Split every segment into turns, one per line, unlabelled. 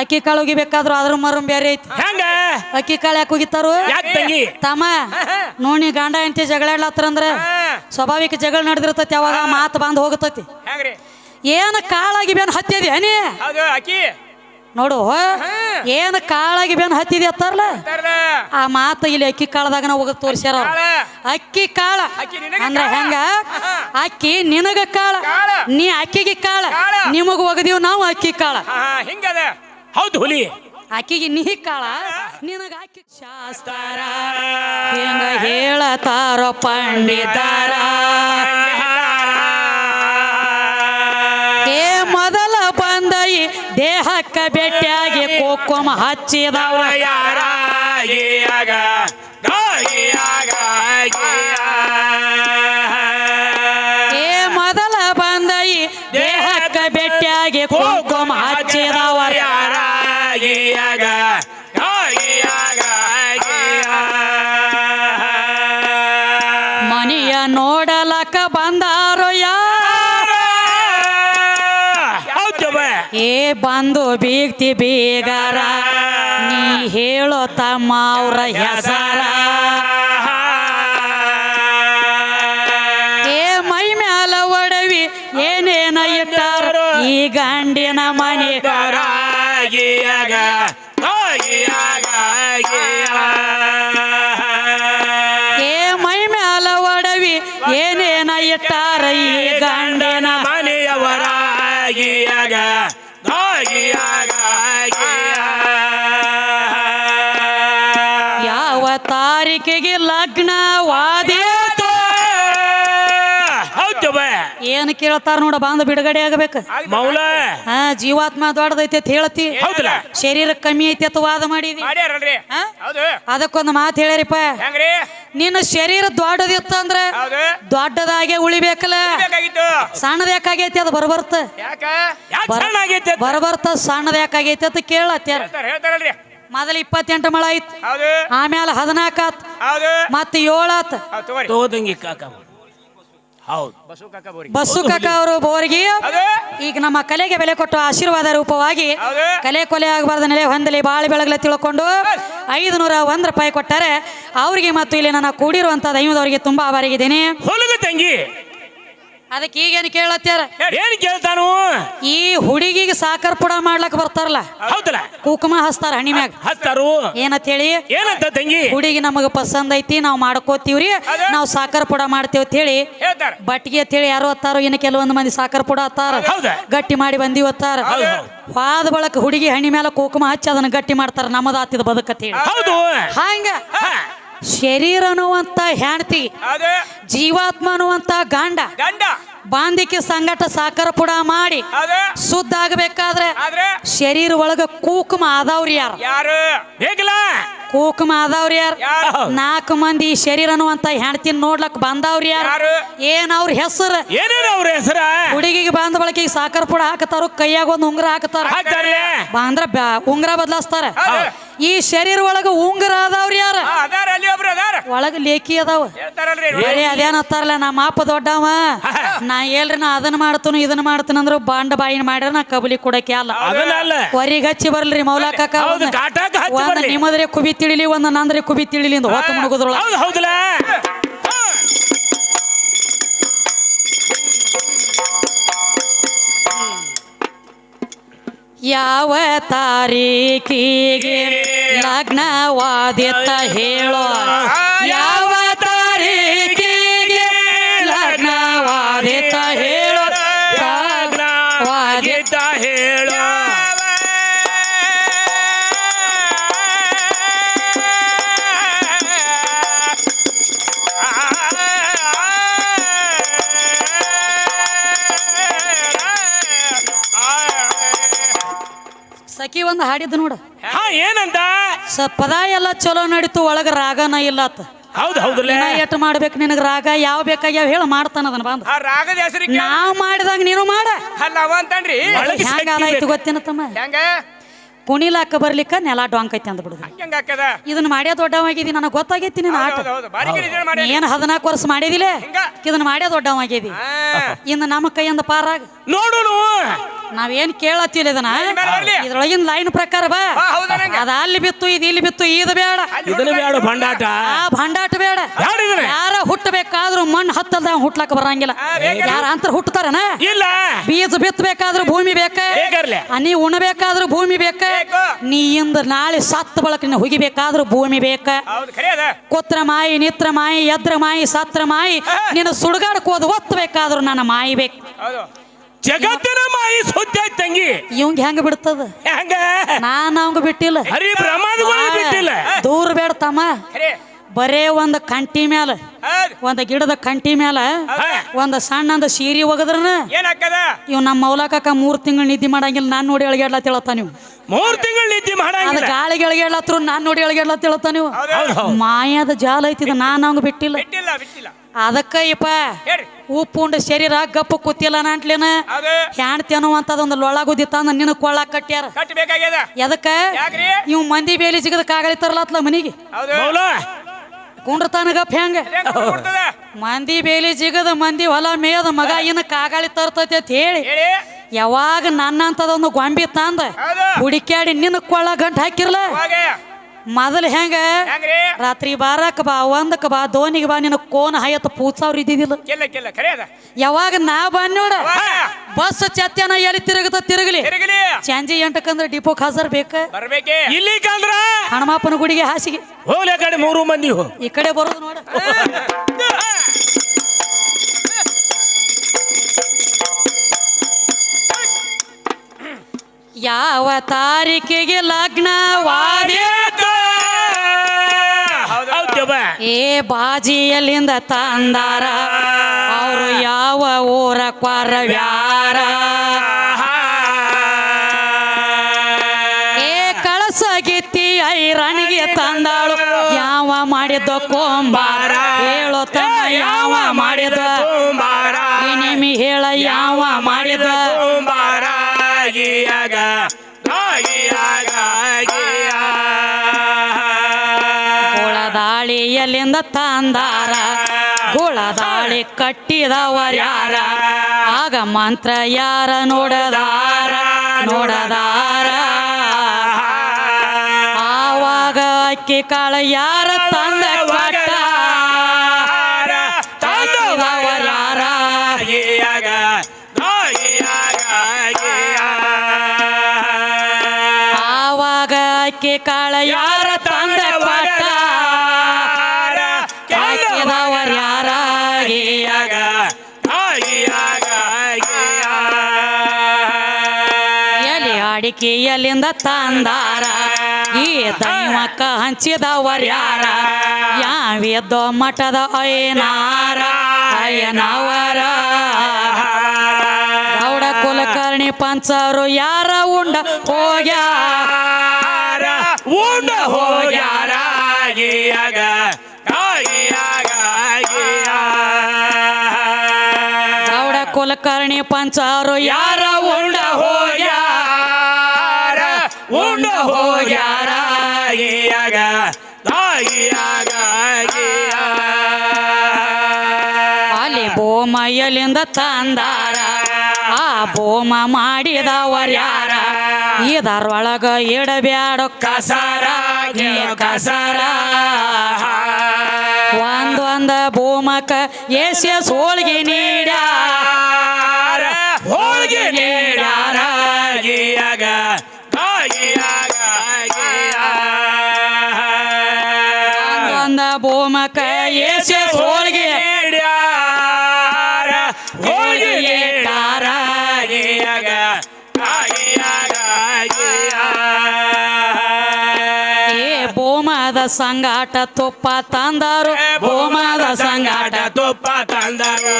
ಅಕ್ಕಿ ಕಾಳು ಒಗಿಬೇಕಾದ್ರು ಅದ್ರ ಮರಂ ಬೇರೆ ಐತಿ.
ಹೆಂಗ?
ಅಕ್ಕಿ ಕಾಳು ಯಾಕೆ ಒಗಿತಾರು
ಯಾಕ್ ತಂಗಿ?
ತಮ್ಮ ನೋಡಿ ಜಗಳ ಹೆಂಡತಿ ಅಂದ್ರೆ ಸ್ವಾಭಾವಿಕ ಜಗಳ ನಡೆದಿರ್ತೈತಿ ಅವಾಗ ಮಾತು ಬಂದು ಹೋಗತೈತಿ.
ಹೆಂಗ್ರಿ?
ಏನ್ ಕಾಳಾಗಿ ಬೇನ್ ಹತ್ತಿದಿ ನೀ
ಹೌದು ಅಕ್ಕಿ.
ನೋಡು ಏನು ಕಾಳಾಗಿ ಬೇನ್ ಹತ್ತಿದಿ ಅತ್ತಾರಲ್ಲ
ತರ್ಲ
ಆ ಮಾತು ಇಲ್ಲಿ ಅಕ್ಕಿ ಕಾಳದಾಗ ನಾವು ಹೋಗಿ ತೋರ್ಸ್ಯಾರ ಅವ್ರು. ಅಕ್ಕಿ ಕಾಳ.
ಅಕ್ಕಿ ನಿನಗೆ
ಅಂದ್ರ
ಕಾಳ.
ಹೆಂಗ ಅಕ್ಕಿ ನಿನಗ ಕಾಳ.
ಕಾಳ.
ನೀ ಅಕ್ಕಿಗೆ ಕಾಳ.
ಕಾಳ.
ನಿಮಗ ಒಗದೀವ್ ನಾವು ಅಕ್ಕಿ ಕಾಳ.
ಹಾ ಹಿಂಗದ.
ಹೌದು ಹುಲಿ.
ಆಕಿಗೆ ನೀ ಕಾಳ ನಿನಗ ಶಾಸ್ತಾರ. ಹೆಂಗ ಹೇಳತಾರ ಪಂಡಿತಾರ. ಏ ಮೊದಲ ಬಂದ ಈ ದೇಹಕ್ಕ ಬೆಟ್ಟಿಯಾಗಿ ಕೋಕೋಮ ಹಚ್ಚಿದವ.
ಯಾರ
ಏ ಬಂದು ಬೀಗ್ತಿ ಬೀಗಾರ ನೀ ಹೇಳೋ ತಮ್ಮ ಅವ್ರ ಹೆಸರ. ಏ ಮೈ ಮ್ಯಾಲ ಒಡವಿ ಏನೇನ ಇಟ್ಟಾರ? ಈ ಗಂಡಿನ ಮನೆ. ಏ ಮೈ ಮ್ಯಾಲ ಒಡವಿ ಏನೇನ ಇಟ್ಟಾರ? ಈ ಗಂಡನ
ಮನೆಯವರಾಗಿಯಾಗ
ತಾರೀಕಿಗೆ ಲಗ್ನವಾದೇತು
ಹೌದು ಏನು
ಏನ್ ಕೇಳ್ತಾರ ನೋಡ ಬಂದು ಬಿಡುಗಡೆ ಆಗಬೇಕು.
ಮೌಲ.
ಹಾ ಜೀವಾತ್ಮ ದೊಡ್ಡದೈತಿ ಅಂತ ಹೇಳತಿ.
ಹೌದಲ್ಲ?
ಶರೀರ ಕಮ್ಮಿ ಐತಿ ಅಂತ ವಾದ ಮಾಡಿದಿ.
ಮಾಡ್ಯಾರಲ್ರಿ?
ಹಾ?
ಹೌದು.
ಅದಕ್ಕೊಂದು ಮಾತು ಹೇಳ್ಯಾರಿಪ್ಪ
ಹೆಂಗ್ರಿ?
ನಿನ್ನ ಶರೀರ ದೊಡ್ಡದಿತ್ತು ಅಂದ್ರೆ
ಹೌದು.
ದೊಡ್ಡದಾಗೆ ಉಳಿಬೇಕಲ್ಲ?
ಬೇಕಾಗಿತ್ತು
ಸಣ್ಣದ ಯಾಕಾಗೈತಿ ಅದು ಬರಬರ್ತ?
ಯಾಕ?
ಯಾಕೆ ಸಣ್ಣ ಆಗೈತೆ
ಬರಬರ್ತ ಸಣ್ಣದ ಯಾಕಾಗೈತಿ ಅಂತ ಕೇಳತ್ಯಾರ.
ಹೇಳ್ತಾರ ಹೇಳ್ತಾರಲ್ರಿ.
ಮೊದಲ ಇಪ್ಪತ್ತೆಂಟು ಮಳ ಆಯ್ತು.
ಹೌದು.
ಆಮೇಲೆ ಹದಿನಾಲ್ಕ ಆತ್.
ಹೌದು.
ಮತ್ತ ಏಳಾತ್
ತೋದಂಗಿ ಕಾಕ ಹೌದು.
ಬಸು ಕಾಕ ಬೋರಿ
ಬಸ್ಸು ಕಾಕ ಅವರು ಬೋರ್ಗಿ. ಈಗ ನಮ್ಮ ಕಲೆಗೆ ಬೆಲೆ ಕೊಟ್ಟು ಆಶೀರ್ವಾದ ರೂಪವಾಗಿ
ಹೌದು.
ಕಲೆ ಕೊಲೆ ಆಗಬಾರ್ದ ನೆಲೆ ಹೊಂದಲಿ ಬಾಳೆ ಬೆಳಗಲೆ ತಿಳ್ಕೊಂಡು ಐದು ನೂರ ಒಂದ್ ರೂಪಾಯಿ ಕೊಟ್ಟರೆ ಅವರಿಗೆ ಮತ್ತು ಇಲ್ಲಿ ನನ್ನ ಕೂಡಿರುವಂತ ದೈವದವರಿಗೆ ತುಂಬಾ ಆಭಾರಿಗಿದ್ದೀನಿ
ತಂಗಿ.
ಅದಕ್ಕೆ ಈಗೇನು ಕೇಳತ್ತಾರ
ಏನ್ ಕೇಳ್ತಾನು?
ಈ ಹುಡುಗಿಗೆ ಸಾಕರ್ ಪುಡ ಮಾಡ್ಲಕ್ ಬರ್ತಾರಲ್ಲ?
ಹೌದಲ್ಲ.
ಕುಕುಮ ಹಸ್ತಾರ ಹಣಿ ಮ್ಯಾಗ.
ಹತ್ತಾರು
ಏನಂತ ಹೇಳಿ
ಏನಂತ ತಂಗಿ?
ಹುಡುಗಿ ನಮಗ ಪಸಂದ್ ಐತಿ ನಾವು ಮಾಡ್ಕೋತೀವ್ರಿ. ನಾವು ಸಾಕರ್ ಪುಡ ಮಾಡ್ತೇವ್ ಅಂತ ಹೇಳಿ
ಹೇಳ್ತಾರ.
ಬಟ್ಗಿ ಅಂತ ಹೇಳಿ ಯಾರು ಹತ್ತಾರು ಇನ್ನು ಕೆಲವೊಂದು ಮಂದಿ ಸಾಕರ್ ಪುಡ ಹತ್ತಾರ.
ಹೌದಾ.
ಗಟ್ಟಿ ಮಾಡಿ ಬಂದಿ ಹೊತ್ತಾರ.
ಹೌದು.
ಬಳಕ ಹುಡುಗಿ ಹಣಿ ಮ್ಯಾಲ ಕುಕುಮ ಹಚ್ಚಿ ಅದನ್ನ ಗಟ್ಟಿ ಮಾಡ್ತಾರ ನಮ್ಮದಾತಿದ ಆತಿದ ಬದುಕತ್ ಹೇಳಿ.
ಹೌದು.
ಹಂಗ. ಶರೀರ ಅನ್ನುವಂತ
ಹೆಂಡತಿ
ಜೀವಾತ್ಮ ಅನ್ನುವಂತ ಗಂಡ
ಗಂಡ.
ಬಾಂಧಿಕೆ ಸಂಗಟ ಸಾಕರ ಪುಡ ಮಾಡಿ ಶುದ್ಧ ಆಗಬೇಕಾದ್ರೆ ಶರೀರ ಒಳಗ ಕೂಕುಮ ಆದವ್ರಿ ಯಾರು?
ಯಾರು?
ಕೂಕುಮ ಆದವ್ರಿ ಯಾರು?
ಯಾರು?
ನಾಲ್ಕು ಮಂದಿ ಶರೀರ ಅನ್ನುವಂತ ಹೆಣ್ತಿನ ನೋಡ್ಲಕ್ ಬಂದವ್ರಿ ಯಾರು? ಏನ್ ಅವ್ರ ಹೆಸರು?
ಏನೇನು ಅವ್ರ ಹೆಸರ?
ಹುಡುಗಿಗೆ ಬಂದ ಬಳಕ ಈಗ ಸಾಕರ್ ಪುಡ ಹಾಕತಾರ ಕೈಯಾಗ ಒಂದ್ ಉಂಗ್ರ ಹಾಕತಾರ? ಅಂದ್ರ ಬ್ಯಾ- ಉಂಗ್ರ ಬದಲಾಸ್ತಾರ. ಈ ಶರೀರ ಒಳಗ ಉಂಗರ ಅದಾವ್ರಿ ಯಾರ?
ಹಾ, ಅದಾರ ಅಲ್ಲಿ ಒಬ್ರು ಅದಾರ.
ಒಳಗ ಲೇಖಿ ಅದಾವ.
ಹೇಳ್ತಾರಲ್ರಿ
ಬರೀ ಅದೇನತ್ತಾರಲ್ಲ ನಮ್ಮ ಅಪ್ಪ ದೊಡ್ಡವ. ನಾ ಹೇಳ್ರಿ ನಾ ಅದನ್ನ ಮಾಡ್ತನು ಇದನ್ನ ಮಾಡ್ತೇನೆ ಅಂದ್ರ ಬಾಂಡ ಬಾಯಿನ ಮಾಡ್ರ ನಾ ಕಬಲಿ ಕೊಡಕ್ಕೆ ಅಲ್ಲ.
ಅದನ್ನ ಅಲ್ಲ.
ಹೊರಿಗ್ ಹಚ್ಚಿ ಬರ್ಲ್ರಿ ಮೌಲಾ ಕಾಕ
ಹೌದು ಕಾಟಾಕ ಹಚ್ಚಿ
ಒಂದ್
ಬರ್ಲಿ.
ನಿಮ್ಮದ್ರೆ ಕುಬಿ ತಿಳಿಲಿ ಒಂದ್ ನಂದ್ರೆ ಕುಬಿ ತಿಳಿಲಿ ಅಂತ ಹೊತ್ತು ಮುಣಗುದ್ರೊಳಗ.
ಹೌದು ಹೌದಲ್ಲ.
ಯಾವ ತಾರೀಕಿಗೆ ಲಗ್ನವಾದಿತ್ತ ಹೇಳೋ ಯಾವ ಹಾಡಿದ್ ಹಾಡಿದ್ದು ನೋಡು.
ಹಾ ಏನಂತ
ಸ ಪದ ಎಲ್ಲ ಚಲೋ ನಡೀತು ಒಳಗ ರಾಗನ ಇಲ್ಲ
ಹೌದು
ಎಟ್ಟು ಮಾಡ್ಬೇಕು ನಿನಗ ರಾಗ ಯಾವ ಬೇಕಾಗ್ಯಾವ ಹೇಳ ಮಾಡ್ತಾನ ಅದನ್ನ ಬಂದು.
ಆ ರಾಗದ ಹೆಸರಿಗೆ
ನಾವ್ ಮಾಡಿದಾಗ ನೀನು ಮಾಡ್ರಿ
ಅಲ್ಲ ಅವ ಅಂತನ್ರಿ.
ಒಳಗೆ
ಹೆಂಗ ಆಯ್ತು. ಗೊತ್ತೇನ ತಮ್ಮ?
ಹೆಂಗ?
ಕುಣಿಲಾಕ ಬರ್ಲಿಕ್ಕ ನೆಲ ಡೊಂಕೈತಿ ಐತಿ
ಹೆಂಗ ಹಾಕದ
ಇದನ್ನ ಮಾಡ್ಯಾ ದೊಡ್ಡವಾಗಿದಿ ನನಗೆ ಗೊತ್ತಾಗೈತಿ ನೀನು ಆಟ.
ಹೌದು ಹೌದು ಬಾರಿ ಗಿರಿ ಮಾಡಿ
ಏನ್ ಹದಿನಾಲ್ಕು ವರ್ಷ ಮಾಡಿದಿಲ್ಲ
ಹಿಂಗ?
ಇದನ್ನ ಮಾಡ್ಯಾ ದೊಡ್ಡವಾಗಿದಿ ಇನ್ನು ನಮ್ಮ ಕೈಯಿಂದ ಪಾರಾಗ.
ನೋಡುನು
ನಾವೇನ್ ಕೇಳತ್ತಿಲ್ಲ ಇದನ್ನ? ಇದ್ರೊಳಗಿನ ಲೈನ್ ಪ್ರಕಾರ ಬಾ. ಅದ ಅಲ್ಲಿ ಬಿತ್ತು ಇದು ಇಲ್ಲಿ ಬಿತ್ತು ಇದು ಬೇಡ.
ಇದನ್ನ ಬೇಡ ಭಂಡಾಟ.
ಆ ಭಂಡಾಟ ಬೇಡ. ಯಾರ ಹುಟ್ಟಬೇಕಾದ್ರೂ ಮಣ್ಣು ಹತ್ತಲ್ದ ಹುಟ್ಲಕ್ಕ ಬರಂಗಿಲ್ಲ? ಯಾರ ಅಂತ ಹುಟ್ಟತಾರನ
ಇಲ್ಲ.
ಬೀಜ ಬಿತ್ತಬೇಕಾದ್ರೂ ಭೂಮಿ ಬೇಕ. ನೀ ಉಣಬೇಕಾದ್ರೂ ಭೂಮಿ ಬೇಕ. ನೀ ಇಂದ ನಾಳೆ ಸತ್ತ ಬಳಕ ಹುಗಿಬೇಕಾದ್ರೂ ಭೂಮಿ ಬೇಕ. ಕೊತ್ರ ಮಾಯಿ ನಿತ್ರ ಮಾಯಿ ಎದ್ರ ಮಾಯಿ ಸತ್ರ ಮಾಯಿ ನಿನ್ನ ಸುಡುಗಾಡಕ್ ಹೋದ್ ಒತ್ತಬೇಕಾದ್ರೂ ನನ್ನ ಮಾಯಿ ಬೇಕು.
ಹೌದು.
ಜಗತ್ತಿನ ಮಾಯಿ ಸುದ್ದಿ ಆಯ್ತು ತಂಗಿ.
ಇವಂಗ ಹೆಂಗ ಬಿಡ್ತದ?
ಹೆಂಗ?
ನಾನ್ ಅವಂಗ ಬಿಟ್ಟಿಲ್ಲ.
ಹರಿ ಬ್ರಹ್ಮಾದಿಗಳು ಬಿಟ್ಟಿಲ್ಲ.
ದೂರ ಬೇಡ ತಮ್ಮ. ಬರೇ ಒಂದ್ ಕಂಟಿ ಮ್ಯಾಲ ಒಂದು ಗಿಡದ ಕಂಟಿ ಮ್ಯಾಲ
ಒಂದು
ಒಂದ್ ಸೀರಿ ಸೀರೆ ಒಗದ್ರನ. ಇವ್ ನಮ್ಮ ಮೌಲಕಕ್ಕ ಮೂರ್ ತಿಂಗಳ ನಿದ್ದೆ ಮಾಡಂಗಿಲ್ಲ ನಾನ್ ನೋಡಿ ಅಳಗ್ಯಾಡ್ಲತ್ತ ತಿಳತ ನೀವು.
ಮೂರ್ ತಿಂಗಳ ನಿದ್ದೆ
ಅದ
ಮಾಡಂಗಿಲ್ಲ
ಗಾಳಿಗೆ ಅಳಗ್ಯಾಡ್ಲತ್ರು ನಾನ್ ನೋಡಿ ಅಳಗ್ಯಾಡ್ಲತ್ತ ತಿಳತ ನೀವು. ಮಾಯದ ಜಾಲ ಐತಿದ ನಾನ್ ಅವಂಗ ಬಿಟ್ಟಿಲ್ಲ.
ಬಿಟ್ಟಿಲ್ಲ ಬಿಟ್ಟಿಲ್ಲ.
ಅದಕ್ಕ ಇಪ್ಪ
ಉಪ್ಪು
ಉಂಡು ಶರೀರ ಗಪ್ಪು ಕೂತಿಲ್ಲ ನಂಟ್ಲೇನ
ಹ್ಯಾಂಡ್
ಹ್ಯಾಣ್ತಿ ಲೊಳಗುದಿತ್ತ ಲೊಳಗುದಿ ತಂದ ನಿನ್ನ ಕೊಳ್ಳ ಕಟ್ಟ್ಯಾರ. ಎದಕ್ಕ?
ಯಾಕ್ರಿ?
ಇವ್ ಮಂದಿ ಬೇಲಿ ಸಿಗದ ಕಾಗಳಿ ತರ್ಲತ್ಲ ಮನಿಗೆ. ಕುಂಡ್ರತಾನ ಗಪ್ ಹೆಂಗ? ಮಂದಿ ಬೇಲಿ ಸಿಗದ ಮಂದಿ ಹೊಲ ಮೇಯದ ಮಗ ಇನ್ನು ಕಾಗಾಳಿ ತರ್ತೈತಿ ಅಂತ ಹೇಳಿ. ಯಾವಾಗ ನನ್ನಂತದೊಂದು ಗೊಂಬಿ ತಂದ ಹುಡುಕ್ಯಾಡಿ ನಿನ್ನ ಕೊಳ್ಳ ಗಂಟ್ ಹಾಕಿರ್ಲ.
ಹೋಗೆ
ಮೊದಲು ಹೆಂಗ?
ಹೆಂಗ್ರಿ?
ರಾತ್ರಿ ಬಾರಕ್ ಬಾ ಒಂದಕ್ಕೆ ಬಾ ದೋನಿಗೆ ಬಾ ನಿನ್ನ ಕೋನ ಹಯತ್ ಪೂತ್ಸಾವ್ರ ಇದ್ದಿದ್ದಿಲ್ಲ.
ಕೆಲ್ಲ ಕೆಲ್ಲ ಖರೆ ಅದ.
ಯಾವಾಗ ನಾ ಬಂದ್ ನೋಡ ಬಸ್ ಚತ್ಯನ ಎಲ್ಲಿ ತಿರುಗತ ತಿರುಗಲಿ.
ತಿರುಗಲಿ.
ಚಾಂಜಿ ಎಂಟಕ್ಕಂದ್ರೆ ಡಿಪೋ ಖಾಸರ್ ಬೇಕ?
ಬರ್ಬೇಕೆ.
ಇಲ್ಲಿ ಕಂದ್ರ
ಹನುಮಪ್ಪನ ಗುಡಿಗೆ ಹಾಸಿಗೆ.
ಹೋಗ್ಲಿ ಆ ಕಡೆ ಮೂರು ಮಂದಿ ಹೋ
ಈ ಕಡೆ ಬರೋದು ನೋಡ. ಯಾವ ತಾರೀಕಿಗೆ ಲಗ್ನವಾದಿ ಏ ಬಾಜಿಯಲ್ಲಿಂದ ತಂದಾರ ಅವರು ಯಾವ ಊರ ವ್ಯಾರ ಏ ಕಳಸ ಗಿತ್ತಿ ಐರಣಿಗೆ ತಂದಾಳು ಯಾವ ಮಾಡಿದ್ದ ಕೊಂಬಾರ? ಹೇಳೋ ತಮ್ಮ ಯಾವ ಮಾಡಿದ ನಿಮಿ ಹೇಳ ಯಾವ ಮಾಡಿದ
ಕುಂಬಾರ?
ಎಲ್ಲಿಂದ ತಂದಾರ? ಗುಳದಾಳಿ ಕಟ್ಟಿದವರ್ಯಾರ ಆಗ ಮಂತ್ರ ಯಾರ ನೋಡದಾರ? ನೋಡದಾರ? ಆವಾಗ ಅಕ್ಕಿ ಕಾಳ ಯಾರ ತಂದ ಕೊಟ್ಟ ಆವಾಗ ಅಕ್ಕಿ ಕಾಳ ಯಾರ ಹಾಕಿದವರ್ಯಾರ
ಗಿಯಾಗ ಗಿಯಾಗ ಗಿಯಾ
ಎಲಿ ಅಡಿಕೆ ಎಲ್ಲಿಂದ ತಂದಾರ. ಈ ದೈವಕ್ಕ ಹಂಚಿದವರ್ಯಾರ. ಯಾವಿದ್ದೋ ಮಠದ ಅಯ್ಯನಾರ. ಅಯ್ಯನವರ. ಗೌಡ ಕುಲಕರ್ಣಿ ಪಂಚರು ಯಾರ ಉಂಡ ಹೋಗ್ಯಾರ.
ಉಂಡ ಹೋಗ್ಯಾರ ಗಿಯಾಗ
ಗೌಡ ಪಂಚಾರು ಯಾರ ಉಂಡ ಹೋಗ್ಯಾರ?
ಉಂಡ ಹೋಗ್ಯಾರ? ಗಿಯಾಗ ಗಿಯಾಗ ಗಿಯಾ
ಅಲ್ಲಿ ಬೋಮ ಎಲ್ಲಿಂದ ತಂದಾರ? ಆ ಬೋಮ ಮಾಡಿದವರ್ಯಾರ ಇದರೊಳಗ ಇಡಬ್ಯಾಡ ಕಸಾರ, ಈ ಕಸಾರ. ಒಂದೊಂದ ಎಸ್ ಎಸ್ ಹೋಳಿಗೆ ನೀಡ್ಯಾರ.
ಹೋಳ್ಗೆ ನೀಡ್ಯಾರ. ಗಿಯಾಗ ಗಿಯಾಗ ಗಿಯಾ
ಎಸ್ ಎಸ್
ನೀಡ್ಯಾರ.
ಸಂಗಾಟ ತುಪ್ಪ ತಂದರು. ಬೋಮದ ಸಂಗಾಟ
ತುಪ್ಪ ತಂದರು.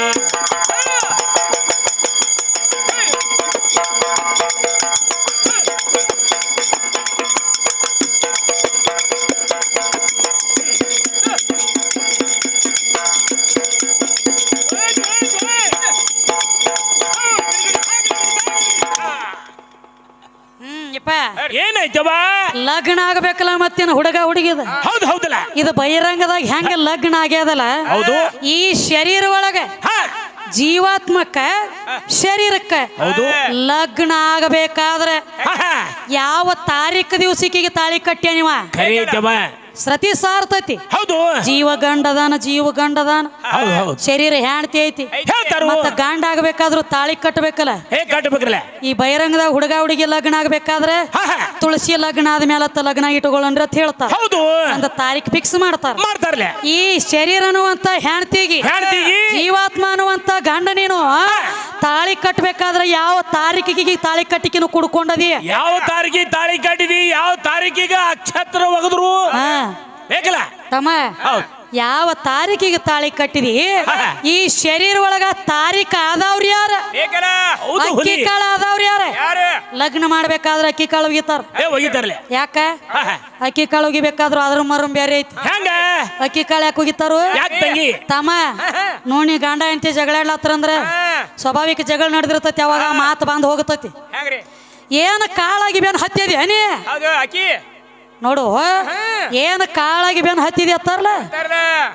ಲಗ್ನ ಆಗ್ಬೇಕಲ್ಲ ಮತ್ತೇನು ಹುಡುಗ ಹುಡುಗಿದ?
ಹೌದು ಹೌದಲ್ಲ.
ಇದು ಬಹಿರಂಗದಾಗ ಹೆಂಗ ಲಗ್ನ ಆಗ್ಯದಲ್ಲ?
ಹೌದು.
ಈ ಶರೀರ ಒಳಗ ಜೀವಾತ್ಮಕ್ಕ ಶರೀರಕ್ಕ
ಹೌದು.
ಲಗ್ನ ಆಗಬೇಕಾದ್ರೆ. ಯಾವ ತಾರೀಕು ದಿವಸಕ್ಕೆ ತಾಳಿ ಕಟ್ಟ್ಯ ನೀವ?
ಖರೆ ಐತವ
ಸತಿ ಸಾರ್ತೈತಿ.
ಹೌದು.
ಜೀವ ಗಂಡದಾನ ಜೀವ ಗಂಡದಾನ
ಹೌದು ಹೌದು.
ಶರೀರ ಹೆಣ್ತಿ ಐತಿ.
ಹೇಳ್ತಾರು.
ಮತ್ತ ಗಂಡ ಆಗ್ಬೇಕಾದ್ರೂ ತಾಳಿ ಕಟ್ಟಬೇಕಲ್ಲ ಈ ಬಹಿರಂಗದಾಗ ಹುಡುಗ ಹುಡುಗಿ ಲಗ್ನ ಆಗ್ಬೇಕಾದ್ರೆ. ತುಳಸಿ ಲಗ್ನ ಆದ್ಮೇಲೆ ತ ಲಗ್ನ ಇಟ್ಕೊಳ್ಳಂದ್ರೆ ಅಂತ ಹೇಳ್ತಾರ.
ಹೌದು.
ಅಂತ ತಾರೀಖ್ ಫಿಕ್ಸ್ ಮಾಡ್ತಾರ.
ಮಾಡ್ತಾರಲ್ಲ?
ಈ ಶರೀರ ಅನ್ನುವಂತ ಹೆಣ್ತಿಗಿ
ಹೆಂಡ್ತಿಗಿ.
ಜೀವಾತ್ಮ ಅನ್ನುವಂತ ಗಂಡ ನೀನು ತಾಳಿ ಕಟ್ಟಬೇಕಾದ್ರೆ ಯಾವ ತಾರೀಕಿಗೆ ತಾಳಿ ಕಟ್ಟಿಕಿನ ಕುಡ್ಕೊಂಡದಿ?
ಯಾವ ತಾರೀಕಿಗೆ ತಾಳಿ ಕಟ್ಟಿದಿ ಯಾವ ತಾರೀಕಿಗೆ ಅಕ್ಷತ್ರ ಒಗದ್ರು?
ಹಾ.
ಬೇಕಲ್ಲ?
ತಮ್ಮ ಯಾವ ತಾರೀಕಿಗೆ ತಾಳಿ ಕಟ್ಟಿದಿ? ಈ ಶರೀರ ಒಳಗ ತಾರೀಕ ಆದವ್ರ ಯಾರ? ಅಕ್ಕಿ ಕಾಳು ಆದವ್ರು ಯಾರ? ಲಗ್ನ ಮಾಡ್ಬೇಕಾದ್ರೆ ಅಕ್ಕಿ ಕಾಳು ಒಗಿತಾರ ಯಾಕ. ಅಕ್ಕಿ ಕಾಳು ಒಗಿಬೇಕಾದ್ರು ಅದ್ರ ಮರಂ ಬೇರೆ ಐತಿ. ಅಕ್ಕಿ ಕಾಳು ಯಾಕೆ ಒಗಿತಾರು ತಮ್ಮ ನೋಣಿ ಗಂಡ ಹೆಂಡತಿ ಜಗಳ ಆಡ್ಲತ್ತರಂದ್ರ ಸ್ವಾಭಾವಿಕ ಜಗಳ ನಡೆದಿರ್ತೈತಿ ಅವಾಗ ಮಾತು ಬಂದ್ ಹೋಗತೈತಿ. ಏನ್ ಕಾಳಾಗಿ ಬೇನ್ ಹತ್ತಿದಿ
ಅನಿ
ನೋಡು ಏನು ಕಾಳಾಗಿ ಬೆನ್ ಹತ್ತಿದ್ಯಾ ಅತ್ತಾರಲ್ಲ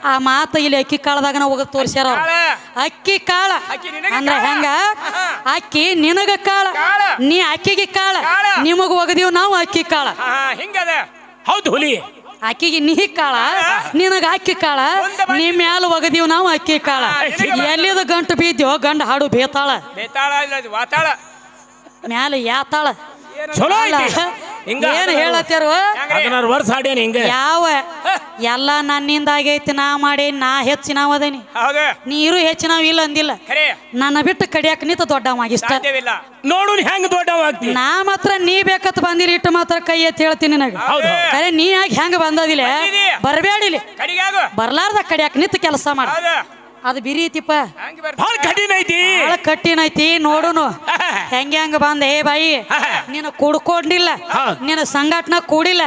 ಆ ಮಾತ ಇಲ್ಲಿ ಅಕ್ಕಿ ಕಾಳದಾಗ ನಾವು ಹೋಗಿ ತೋರಿಸ್ಯಾರ ಅಕ್ಕಿ ಕಾಳ.
ಅಕ್ಕಿ
ಅಂದ್ರೆ. ಹೆಂಗ? ಅಕ್ಕಿ ನಿನಗ ಕಾಳ. ನೀ ಅಕ್ಕಿಗೆ ಕಾಳ. ನಿಮಗ ಒಗದೀವ್ ನಾವು ಅಕ್ಕಿ ಕಾಳ.
ಹಿಂಗದ.
ಹೌದು ಹುಲಿ.
ಅಕ್ಕಿಗೆ ನೀ ಕಾಳ ನಿನಗ ಅಕ್ಕಿ ಕಾಳ.
ಮುಂದೆ ಬಂದಿ-
ನೀ ಮ್ಯಾಲ ಒಗದೀವ್ ನಾವು ಅಕ್ಕಿ ಕಾಳ. ಎಲ್ಲಿದ ಗಂಟು ಬೀದ್ಯೋ ಗಂಡ ಹಾಡು ಬೇತಾಳ.
ಬೇತಾಳ ಇಲ್ಲ ಅದು ವಾತಾಳ.
ಮ್ಯಾಲ ಯಾತಾಳ.
ಚಲೋ ಹಿಂಗ?
ಏನ್ ಹೇಳತ್ತಾರು
ಹದಿನಾರು ವರ್ಷ ಹಿಂಗ?
ಯಾವ? ಎಲ್ಲ ನನ್ನಿಂದ ಆಗೈತಿ ನಾ ಮಾಡಿ ನಾ ಹೆಚ್ಚು ನಾವು ಅದೇನಿ.
ಹೌದು.
ನೀರು ಹೆಚ್ಚು ನಾವು ಇಲ್ಲ ಅಂದಿಲ್ಲ.
ಖರೆ.
ನನ್ನ ಬಿಟ್ಟು ಕಡಿಯಾಕ ನಿಂತ ದೊಡ್ಡವಾಗಿಷ್ಟ
ಸಾಧ್ಯವಿಲ್ಲ.
ನೋಡು ಹೆಂಗ್ ದೊಡ್ಡವಾಗ್ತಿ
ನಾ ಮಾತ್ರ ನೀ ಬೇಕತ್ ಬಂದಿರಿ ಇಟ್ಟು ಮಾತ್ರ ಕೈ ಎತ್ತಿ ಹೇಳ್ತೀನಿ ನನಗೆ.
ಹೌದು
ನೀ ಯಾಕೆ ಹೆಂಗ ಬಂದದಿಲ್ಲ?
ಬಂದಿದಿ.
ಬರಬೇಡಿಲಿ ಬರ್ಲಾರ್ದ ಕಡಿಯಾಕ ನಿಂತ ಕೆಲಸ ಮಾಡ.
ಹೌದು.
ಅದು ಬಿರಿ ಐತಿಪ್ಪ.
ಐತಿ. ಕಠಿಣ ಐತಿ
ಕಟ್ಟಿನೈತಿ ನೋಡುನು. ಹೆಂಗ ಹೆಂಗ ಬಂದ ಏ ಬಾಯಿ? ನೀನು ಕುಡ್ಕೊಂಡಿಲ್ಲ. ನಿನ್ನ ಸಂಘಟನ ಕೂಡಿಲ್ಲ.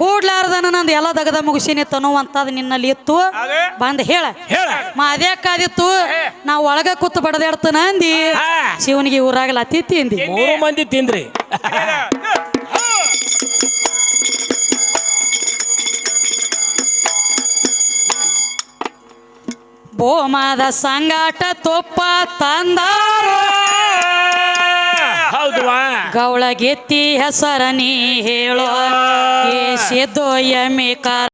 ಕೂಡ್ಲಾರ್ದನ ನಂದು ಎಲ್ಲ ದಗದ ಮುಗಿಸಿನಿ ತನ್ನುವಂತದ್ ನಿನ್ನಲ್ಲಿ ಇತ್ತು. ಬಂದ ಹೇಳ.
ಅದೇ
ಮಾದ್ಯಾಕಾದಿತ್ತು ನಾ ಒಳಗ ಕೂತ್ ಬಡದಾಡ್ತಾನ ಅಂದಿ. ಶಿವನಿಗೆ ಊರಾಗಲ್ಲ ಅತಿ ತಿಂದಿ
ಮೂರು ಮಂದಿ ತಿಂದ್ರಿ.
ಬೋಮದ ಸಂಗಾಟ ತೊಪ್ಪ ತಂದಾರ. ಗೌಳಗೆತ್ತಿ ಹೆಸರ ನೀ ಹೇಳೋ. ಸಿದ್ದು ಕಾರ